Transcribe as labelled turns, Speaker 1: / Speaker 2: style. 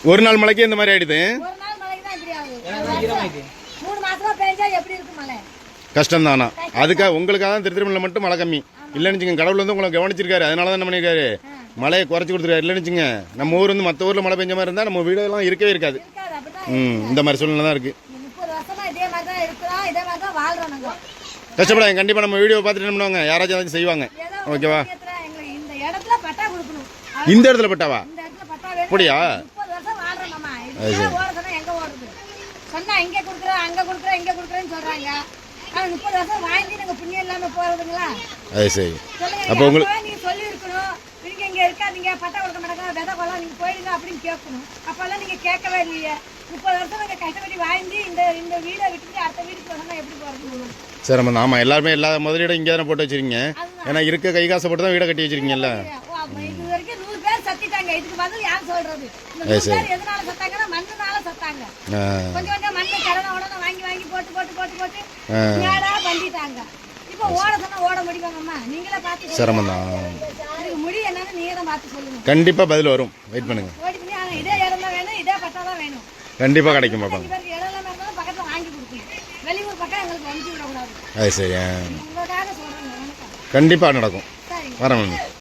Speaker 1: ஒரு நாள் மழைக்கே இந்த மாதிரி ஆயிடுது. கஷ்டம் தானா அதுக்காக உங்களுக்காக தான் திருத்திருமலையில் மட்டும் மழை கம்மி. இல்லைன்னு வச்சுங்க கடவுள் வந்து உங்களை கவனிச்சிருக்காரு. அதனால தான் என்ன பண்ணியிருக்காரு. மழையை குறைச்சி கொடுத்துருக்காரு. இல்லைன்னு வச்சுங்க நம்ம ஊர் வந்து மற்ற ஊரில் மழை பெஞ்ச மாதிரி இருந்தால் நம்ம வீடெல்லாம் இருக்கவே இருக்காது. ம் இந்த மாதிரி சூழ்நிலை தான் இருக்குது கஷ்டப்படாங்க கண்டிப்பாக நம்ம வீடியோ பார்த்துட்டு என்ன பண்ணுவாங்க? யாராச்சும் ஏதாச்சும் செய்வாங்க. ஓகேவா?
Speaker 2: இந்த இடத்துல
Speaker 1: பட்டாவா? அப்படியா?
Speaker 2: ஓட சொன்னா எங்க ஓடுது சொன்னா இங்க குடுக்குறோம் அங்க குடுக்குறோம் இங்க குடுக்குறேன்னு சொல்றாங்க. ஆனா முப்பது வருஷம் வாங்கி நாங்க புண்ணியம் இல்லாம போறதுங்களா?
Speaker 1: அது சரி.
Speaker 2: சொல்லுங்க
Speaker 1: அப்போ உங்களுக்கு
Speaker 2: அப்பவே நீங்க சொல்லி இருக்கணும் நீங்க இங்க இருக்காதீங்க பட்டா கொடுக்க மாட்டாங்க விதை கொள்ளலாம் நீங்க போயிடுங்க அப்படின்னு கேட்கணும். அப்பெல்லாம் நீங்க கேட்கவே இல்லையே. முப்பது வருஷம் நாங்க கஷ்டப்பட்டு வாழ்ந்து இந்த இந்த வீடை விட்டுட்டு அடுத்த வீட்டுக்கு எப்படி போறது?
Speaker 1: சரி நம்ம ஆமாம் எல்லாருமே எல்லா முதலீடும் இங்கே தானே போட்டு வச்சிருக்கீங்க. ஏன்னா இருக்க கை காசை போட்டு தான் வீடை கட்டி வச்சிருக்கீங்கல்ல.
Speaker 2: இது வரைக்கும் சத்திட்டாங்க. இதுக்கு பதில் யார் சொல்றது? இந்த
Speaker 1: சரி.
Speaker 2: எதனால சத்தாங்கன்னா மண்ணுனால சத்தாங்க. கொஞ்சம் கொஞ்சம் மண்ணு கடனை உடனே வாங்கி வாங்கி போட்டு போட்டு போட்டு போட்டு பண்ணிட்டாங்க இப்போ ஓட சொன்னா ஓட முடியுமாங்கம்மா நீங்களே பார்த்து.
Speaker 1: சிரமம் தான்.
Speaker 2: அதுக்கு முடி என்னன்னு நீங்க தான் பார்த்து சொல்லுங்க.
Speaker 1: கண்டிப்பாக பதில் வரும். வெயிட் பண்ணுங்க.
Speaker 2: ஓடி பண்ணி ஆனா இதே இடம் தான் வேணும் இதே பட்டா தான் வேணும்.
Speaker 1: கண்டிப்பாக கிடைக்கும்
Speaker 2: இடம் இருந்தாலும் பக்கத்துல வாங்கி கொடுக்கணும். வெளியூர் பக்கம் எங்களுக்கு அனுப்பிச்சு விடக்கூடாது.
Speaker 1: அது சரி.
Speaker 2: உங்களுக்காக
Speaker 1: கண்டிப்பாக நடக்கும். வரேன்